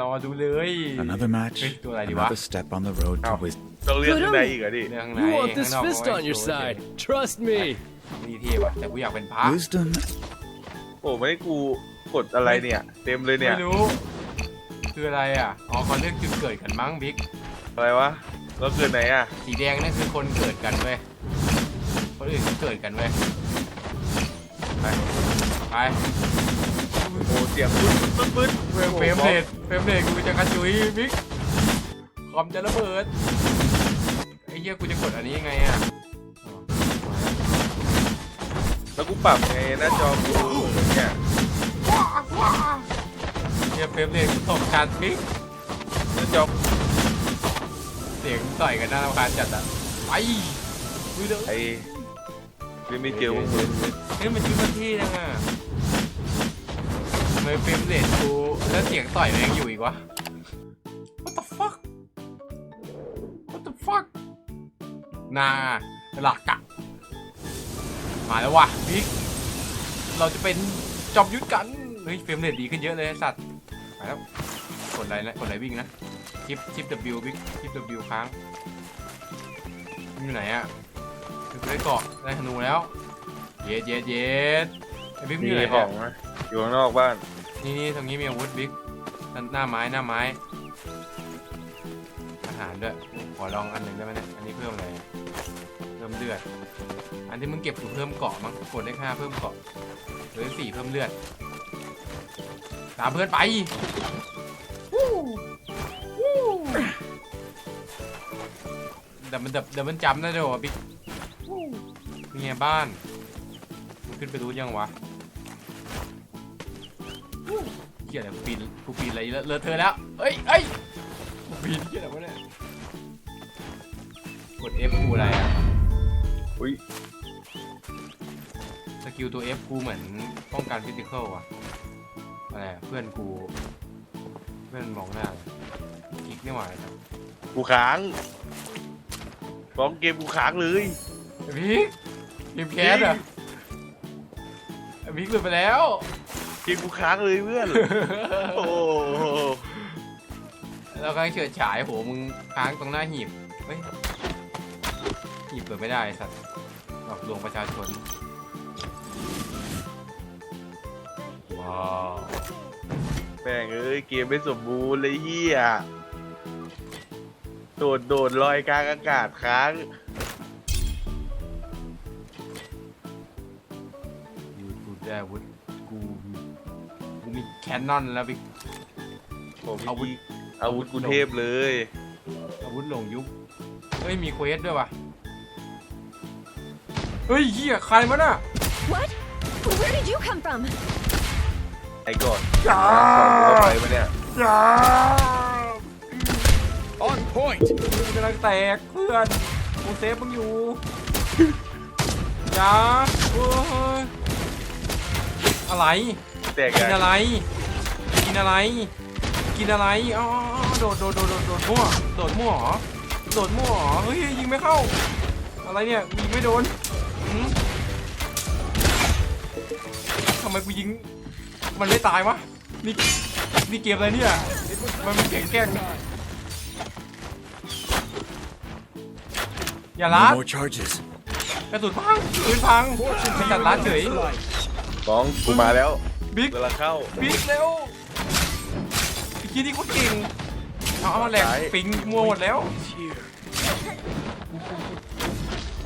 รอดูเลย Another match, Hey, do I do what? another step on the road to Ow. wisdom. ต้องเลือกข้างในอีกเหรอดิ เรื่องข้างใน You want this ข้างนอก fist เอา on ไว้ your โชว์ side. Trust me. ดีเท่ว่ะแต่กูอยากเป็นพระ Wisdom โอ้ไม่ให้กูกดอะไรเนี่ย เต็มเลยเนี่ย ไม่รู้ คืออะไรอะอ๋อเขาเลือกจุดเกิดกันมั้งบิ๊กอะไรวะแล้วเกิดไหนอะสีแดงนั่นคือคนเกิดกันเว้ยคนอื่นเขาเกิดกันเว้ยไป ไปโอ้เสียงปึ๊ดปึ๊ดปึ๊ดเฟรมเฟรมเรทเฟรมเรทกูจะกระจุยบิ๊กคอมจะระเบิดไอ้เหี้ยกูจะกดอันนี้ยังไงอะอ๋อมาแล้วแล้วกูปรับไงหน้าจอกูเนี่ยเหี้ยเฟรมเรทกูตกกันบิ๊กหน้าจอเสียงต่อยกันน่ารำคาญจัดอะไปดูเด้อไอ้ไม่ไม่เจอพวกมึงเฮ้ยมันชื่อมันที่นะ ทำไมเฟรมเรทกูแล้วเสียงต่อยมันยังอยู่อีกวะ What the fuck What the fuck นาหลักอะมาแล้วว่ะบิ๊กเราจะเป็นจอมยุทธกัน เฮ้ยเฟรมเรทดีขึ้นเยอะเลยสัตว์ไปแล้วกดอะไรนะกดอะไรวิ่งนะชิปชิป W บิ๊กชิป W ค้างอยู่ไหนอะคือได้เกาะได้ธนูแล้ว เย็ดเย็ดเย็ดไอ้บิ๊กอยู่ไหนของนะอยู่ข้างนอกบ้าน นี่นี่ตรงนี้มีอาวุธบิ๊กหน้าไม้หน้าไม้อาหารด้วยขอลองอันหนึ่งได้ไหมเนี่ยอันนี้เพิ่มอะไรเพิ่มเลือด อันที่มึงเก็บอยู่เพิ่มเกาะมั้งกดได้ค่าเพิ่มเกาะหรือสี่เพิ่มเลือดตามเพื่อนไปวู้วู้เดี๋ยวมันเดี๋ยวเดี๋ยวมันจำได้ด้วยวะบิ๊กวู้นี่ไงบ้านมันขึ้นไปรู้ยังวะ เหี้ยอะไรกูปีนกูปีนอะไรเลอะเลอะเธอะแล้วเอ้ยเอ้ยกูปีนเหี้ยอะไรวะเนี่ยกด F กูอะไรอะอุ้ยสกิลตัว F กูเหมือนป้องกันฟิสิกอลอะอะไรอะเพื่อนกู เพื่อนมองหน้าเลยอีกนี่หว่าครับกูค้างร้องเกมกูค้างเลยไอ้บิ๊กเกมแคสอะไอ้บิ๊กหลุดไปแล้ว เกมกูค้างเลยเพื่อน โอ้โหแล้วก็เฉิดฉายโหมึงค้างตรงหน้าหีบเฮ้ยหีบเปิดไม่ได้ไอ้สัตว์หลอกลวงประชาชน ว้าวแม่งเอ้ยเกมไม่สมบูรณ์เลยเฮียโดดโดดลอยกลางอากาศค้างกูกูได้อาวุธกูกูมีแคนนอนแล้วบิ๊ก ผมอาวุธอาวุธกูเทพเลย อาวุธหลงยุค เฮ้ย มีเควสด้วยว่ะ เฮ้ยเหี้ยใครมันอะ What? Where did you come from? ไอ้ก่อนจ้าก่อนกูเข้าไปปะเนี่ย จ้า On point. มึงกำลังแตกเพื่อนกูเซฟมึงอยู่จ้าโอ้ยอะไรแตกกินไงอะไรกิน อะไร กินอะไรอ๋อโดดโดดโดดโดดโดดมั่วโดดมั่วเหรอโดดมั่วเหรอเฮ้ยยิงไม่เข้า อะไรเนี่ยยิงไม่โดนหืมทำไมกูยิง มันไม่ตายวะนี่นี่เกมอะไรเนี่ยมันมันแกล้งแกล้งอย่า No ลัด more charges. กระสุนพังปืนพังไม่จัดลัดเฉยบ้องกูมาแล้วบิ๊กเวลาเข้าบิ๊กเร็ว ไอ้คีนี่ก็เก่งเอาเอาแหลกซ้ายปิงมัวหมดแล้ว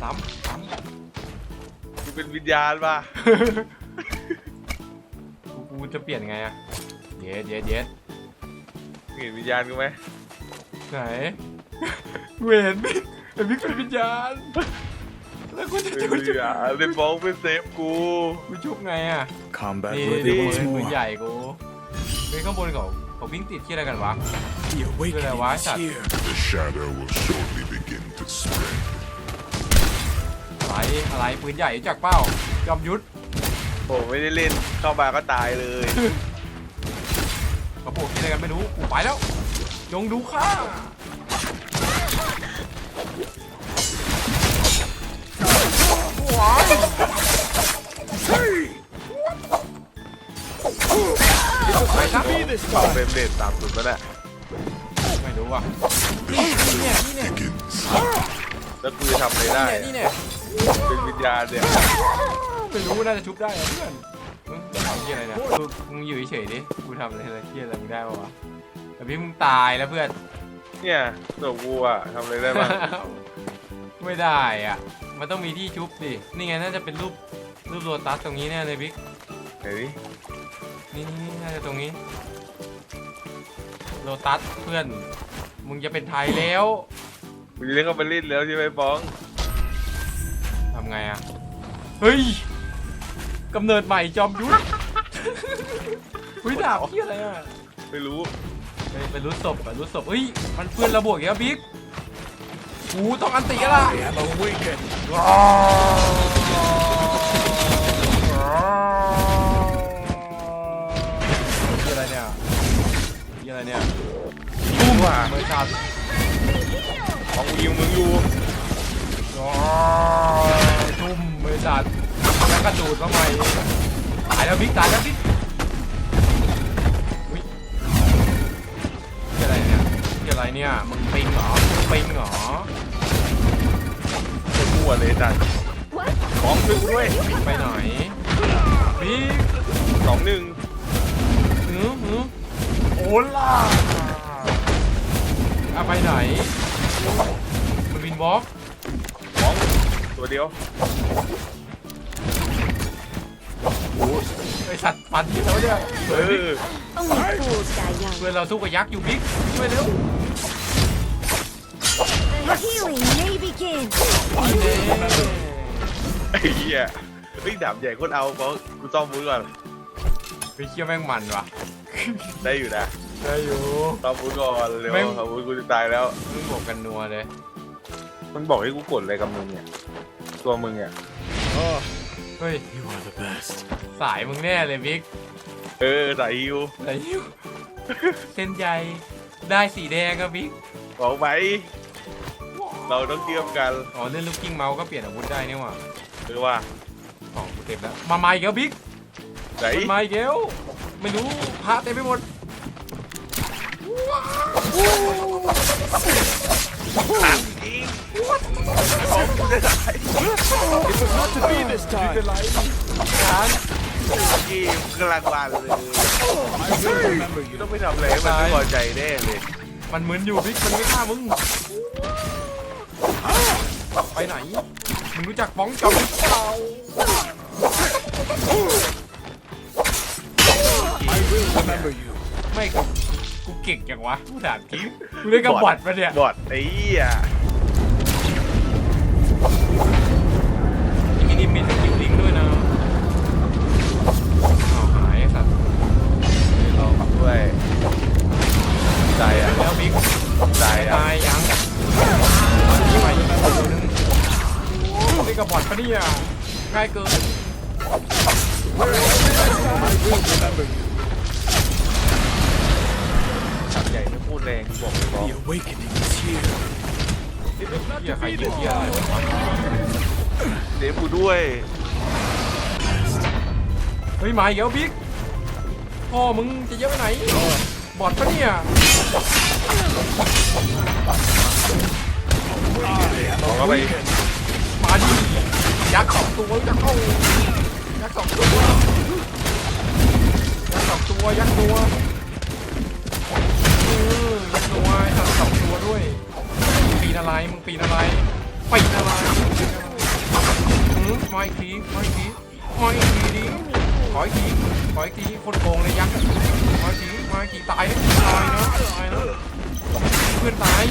ซ้ำซ้กูเป็นวิญญาณป่ะำกูกูจะเปลี่ยนไงอะเย็ดเย็ดเย็ดเห็นวิญญาณกูไหมไหนเวนบิ๊กไอ้บิ๊กเป็นวิญญาณแล้วกูจะเป็นกูวิญจะญาณเลยบ้องเป็นเซฟกูกูชุบไงอะ Combat นี่ worthy นี่ once ปืน more. ใหญ่กูเฮ้ยข้างบนเขา เขาวิ่งติดที่อะไรกันวะ The awakening why is that? here. The shadow will shortly begin to spread. อะไรอะไรปืนใหญ่รู้จักเป้าจอมยุทธผมไม่ได้เล่นเข้ามาก็ตายเลยกระโปรงที่อะไรกันไม่รู้กูไปแล้วจงดูข้าว้าว ไปซะปรับเฟรมเรทตามสุดแล้วแหละไม่รู้ว่ะนี่เนี่ยนี่เนี่ย Begins. แล้วกูจะทำอะไรได้นี่เนี่ยเป็นวิญญาณเนี่ยไม่รู้น่าจะชุบได้อะเพื่อนมึงจะทำที่อะไรเนี่ยมึงมึงอยู่เฉยๆดิกูทำอะไรอะไรที่อะไรมึงได้ปะวะแต่พี่มึงตายแล้วเพื่อนเนี่ยตัวกูอะทำอะไรได้บ้างไม่ได้อะ มันต้องมีที่ชุบดินี่ไงน่าจะเป็นรูปรูปโรตัสตรงนี้แน่เลยบิ๊กเฮ้ย นี่นี่นี่น่าจะตรงนี้โรตัสเพื่อน มึงจะเป็นไทยแล้วกูจะเล่นเข้าไปเล่นแล้วใช่ไหมป้องทำไงอะเฮ้ยกำเนิดใหม่จอมยุทธเฮ้ยดาบที่อะไรอะไม่รู้ไปไปรู้ศพไปรู้ศพเฮ้ยมันเพื่อนระบวกอีกแล้วบิ๊กกูต้องอันติละ I am awakened. ยี่ อะไรเนี่ยยี่อะไรเนี่ยกูว่าเมื่อชาติป้องกูยิงมึงอยู่ทุ่มเมื่อชาติแล้วกระดูดมาใหม่ตายแล้วบิ๊กตายแล้วบิ๊กอุ้ยยี่อะไรเนี่ยยี่อะไรเนี่ย มึงปิงเหรอมึงปิงเหรอไอ้กูอะเลยจัด What? ป้องช่วยกูด้วย ไปไหนบิ๊กสองหนึ่ง หือหือโอล่าอะไปไหนมันบินบล็อกป้องตัวเดียวไอสัตว์ปั่นที่แล้วเนี่ยเออ Only fools die young. เพื่อนเราสู้กับยักษ์อยู่บิ๊กช่วยเร็ว The healing may begin. นี่เน่ไอ้เหี้ยเฮ้ยดาบใหญ่โคตรเอาป้องกูซ่อมมือก่อน ไปเชี่ยแม่งมันว่ะ ได้อยู่นะได้อยู่ซ่อมมือก่อนเร็วไม่ซ่อมมือกูจะตายแล้ว มึงบอกกันนัวเลย มันบอกให้กูกดอะไรกับมึงเนี่ย ตัวมึงเนี่ย Oh, เฮ้ย you are the best. สายมึงแน่เลยบิ๊กเออสายฮิวไหนอยู่ เส้นใยได้สีแดงอะบิ๊ก บอกไป เราต้องเทียมกันอ๋อเล่นลูกกิ้งเมาส์ก็เปลี่ยนอาวุธได้นี่หว่าหรือว่า ของกูเต็มแล้ว มาใหม่อีกแล้วบิ๊ก ไหนมันมาอีกแล้วไม่รู้พระเต็มไปหมด Not to be this time. กี้กำลังวานเลย I will remember กู you. ต้องไปทำอะไรให้มันไม่พอใจแน่เลยมันเหมือนอยู่บิ๊กมันไม่ฆ่ามึงไปไหนมึงรู้จักบ้องจอมหรือเปล่า I will remember you. ไม่กูกูเก่งจังวะกูถามจริงกูเล่นกับบอทปะเนี่ยบอดไอ้เหี้ยมินิมินสกิลลิงก์ด้วยนะอ้าวหายไอ้สัตว์เราด้วยใจอะแล้วบิ๊กใจตายอะตายยังนี่ใหม่อีกตัวนึงเล่นกับบอทปะเนี่ยง่ายเกิน I will remember you. พูดแรงกูบอกเลยบอก The awakening is here. เฮียใครยิงเฮียอะไรวะเดฟกูด้วย เฮ้ยมาอีกแล้วบิ๊กพ่อมึงจะเยอะไปไหน บอดปะเนี่ยบอกเข้าไปมาดิยักษ์สองตัวยักษ์เข้ายักษ์สองตัวยักษ์สองตัวยักษ์ตัวเออยักษ์ ตัวไอ้สัตว์สองตัวด้วยปีนอะไรมึงปีนอะไรปีนอะไรหืมมาอีกทีมาอีกทีมาอีกทีดิขออีกทีขออีกทีคนโกงเลยยักษ์มาอีกทีมาอีกทีตายตายนะตายนะเพื่อนตาย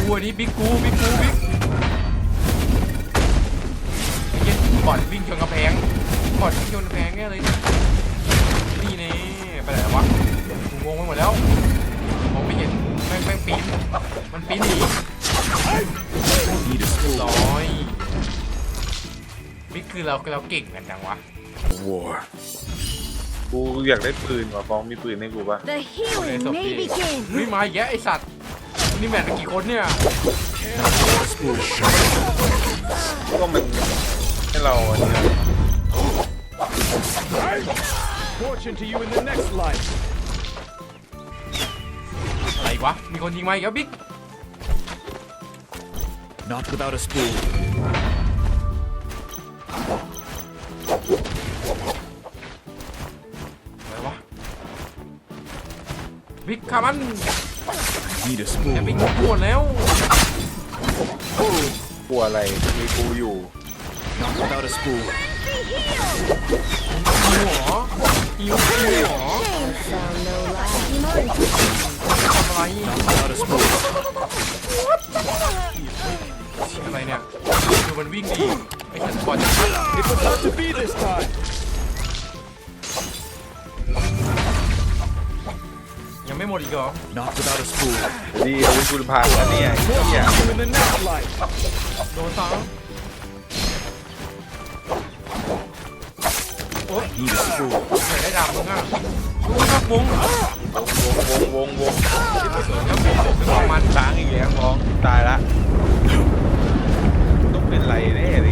กูอันนี้บิ๊กกูบิ๊กกูบิ๊กไอ้เหี้ยบอดวิ่งชนกระแพงบอดวิ่งชนกระแพงแน่เลยนี่นี่เน่ไปไหนวะกูงงไปหมดแล้ว องไม่เห็นแม่งแม่งปีนมันปีนหนี Need a school ร้อยนี่คือเราเราเก่งกันจังวะ war. กูอยากได้ปืนว่ะฟองมีปืนให้กูป่ะ The เอาเลย healing ศพ may ดิ begin. เฮ้ยมาอีกแยะไอสัตว์ นี่แมทกันกี่คนเนี่ย ก็มันให้เราอันนี้นะเ fortune to you in the next life. อะไรวะ มีคนยิงมาอีกแล้วบิ๊ก Not without a spoon. อะไรวะ บิ๊กขามัน Need a แต่ spoon. บิ๊กปวดแล้ว กลัวอะไร มีกูอยู่ Not without a spoon. หิวเหรอหิวหิวเหรอ Shame found no life. Iman. ทำอะไร Not without a spoon. อะไรเนี่ยคือมันวิ่งดีไอ้ฉันก่อนจะ It was not to be this time. ยังไม่หมดอีกเหรอ Not without a spoon. ดีอาวุธคุณพังแล้วเนี่ยไอ้เหี้ย You in the next life. โดนซ้ Need a spoon. ำอยากได้ดาบมึงอะดูนอกวง วงวงวงแล้ววงคือของมันล้างอีกแล้วมองตายละต้องเป็นไรแน่ในเกมเนี่ย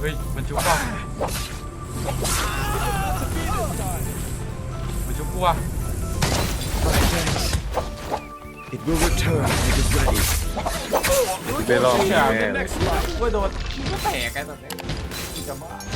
เลยเฮ้ย มันชุบป่ะมันชุบกูอะ It will return when it is ready. ไปลองแน่ The เลย next life. กูโดนกูก็แตกไอ้ตอนเนี้ยกูจะบ้า